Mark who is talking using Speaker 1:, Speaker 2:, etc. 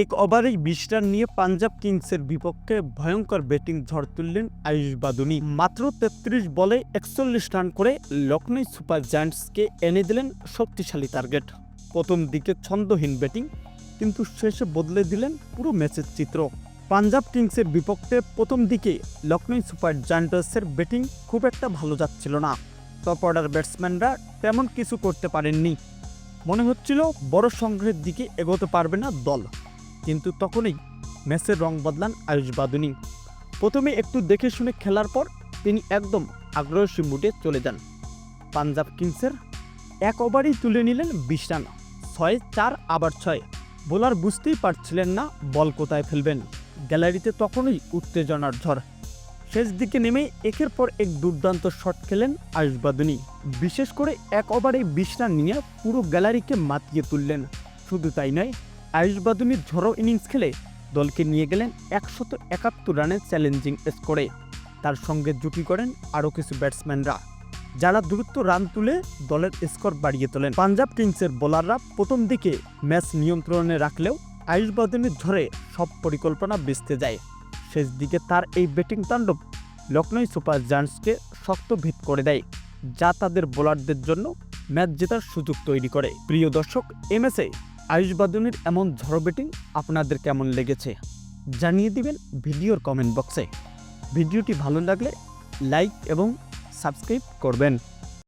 Speaker 1: এক ওভারেই বিশ রান নিয়ে পাঞ্জাব কিংসের বিপক্ষে ভয়ঙ্কর ব্যাটিং ঝড় তুললেন আয়ুষ বাদুনি। মাত্র তেত্রিশ বলে একচল্লিশ রান করে লখনৌ সুপার জায়ান্টসকে এনে দিলেন শক্তিশালী টার্গেট। প্রথম দিকে ছন্দহীন ব্যাটিং, কিন্তু শেষে বদলে দিলেন পুরো ম্যাচের চিত্র। পাঞ্জাব কিংসের বিপক্ষে প্রথম দিকে লখনৌ সুপার জায়ান্টার্সের ব্যাটিং খুব একটা ভালো যাচ্ছিল না। টপ অর্ডার ব্যাটসম্যানরা তেমন কিছু করতে পারেননি। মনে হচ্ছিল বড় সংগ্রহের দিকে এগোতে পারবে না দল। কিন্তু তখনই ম্যাচের রং বদলান আয়ুষ বাদুনি। প্রথমে একটু দেখে শুনে খেলার পর তিনি একদম আগ্রহী মুডে চলে যান। পাঞ্জাব কিংসের এক ওভারেই তুলে নিলেন বিশ রান, ছয়, চার, আবার ছয়। বোলার বুঝতেই পারছিলেন না বল কোথায় ফেলবেন। গ্যালারিতে তখনই উত্তেজনার ঝড়। শেষ দিকে নেমে একের পর এক দুর্দান্ত শট খেলেন আয়ুষ বাদুনি। বিশেষ করে এক ওভারে বিশ রান নিয়ে পুরো গ্যালারিকে মাতিয়ে তুললেন। শুধু তাই নয় আয়ুষ বাদুনির ঝড়ো ইনিংস খেলে দলকে নিয়ে গেলেন একশত একাত্তর রানের চ্যালেঞ্জিং স্কোরে। তার সঙ্গে জুটি করেন আরও কিছু ব্যাটসম্যানরা, যারা দ্রুত রান তুলে দলের স্কোর বাড়িয়ে তোলেন। পাঞ্জাব কিংসের বোলাররা প্রথম দিকে ম্যাচ নিয়ন্ত্রণে রাখলেও আয়ুষ বাদুনির ঝড়ে সব পরিকল্পনা বেচতে যায়। শেষ দিকে তার এই ব্যাটিং তাণ্ডব লখনৌ সুপার জায়ান্টসকে শক্ত ভিত করে দেয়, যা তাদের বোলারদের জন্য ম্যাচ জেতার সুযোগ তৈরি করে। প্রিয় দর্শক এ ম্যাচে আয়ুষ বাদুনির এমন ঝড় ব্যাটিং আপনাদের কেমন লেগেছে? জানিয়ে দিবেন ভিডিওর কমেন্ট বক্সে ভিডিওটি ভালো লাগলে লাইক এবং সাবস্ক্রাইব করবেন।